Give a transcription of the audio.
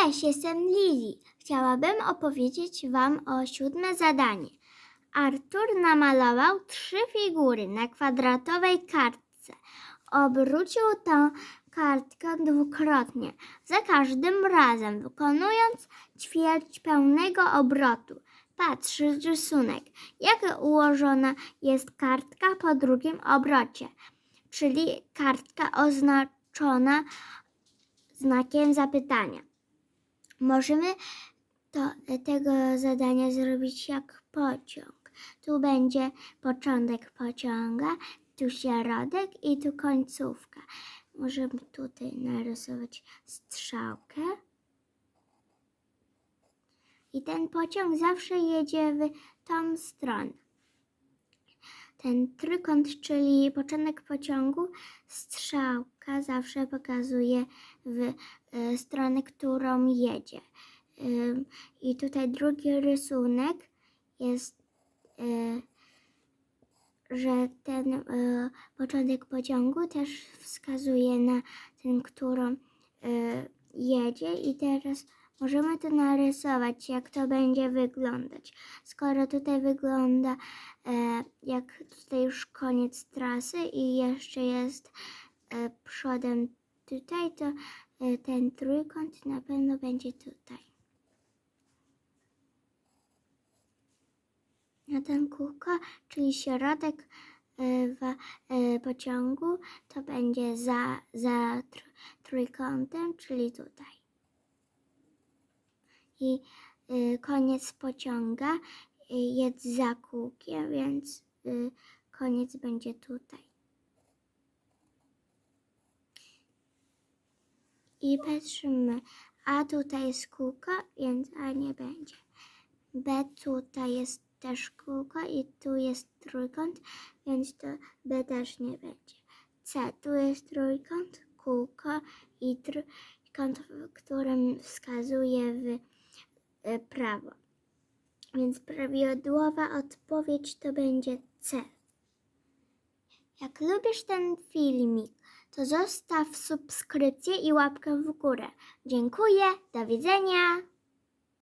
Cześć, jestem Lili. Chciałabym opowiedzieć Wam o siódme zadanie. Artur namalował trzy figury na kwadratowej kartce. Obrócił tę kartkę dwukrotnie, za każdym razem wykonując ćwierć pełnego obrotu. Patrz rysunek, jak ułożona jest kartka po drugim obrocie, czyli kartka oznaczona znakiem zapytania. Możemy to, tego zadania zrobić jak pociąg. Tu będzie początek pociąga, tu środek i tu końcówka. Możemy tutaj narysować strzałkę. I ten pociąg zawsze jedzie w tą stronę. Ten trójkąt, czyli początek pociągu, strzałka zawsze pokazuje w e, stronę, którą jedzie. I tutaj drugi rysunek jest, e, że ten e, początek pociągu też wskazuje na ten, którą jedzie. I teraz możemy to narysować, jak to będzie wyglądać. Skoro tutaj wygląda e, jak tutaj już koniec trasy i jeszcze jest e, przodem tutaj, to e, ten trójkąt na pewno będzie tutaj. Na ten kółko, czyli środek e, w, e, pociągu, to będzie za, za tr, trójkątem, czyli tutaj. I y, koniec pociąga y, jest za kółkiem, więc y, koniec będzie tutaj. I patrzymy, a tutaj jest kółko, więc A nie będzie. B tutaj jest też kółko i tu jest trójkąt, więc to B też nie będzie. C tu jest trójkąt, kółko i trójkąt, w którym wskazuje w prawo. Więc prawidłowa odpowiedź to będzie C. Jak lubisz ten filmik, to zostaw subskrypcję i łapkę w górę. Dziękuję, do widzenia.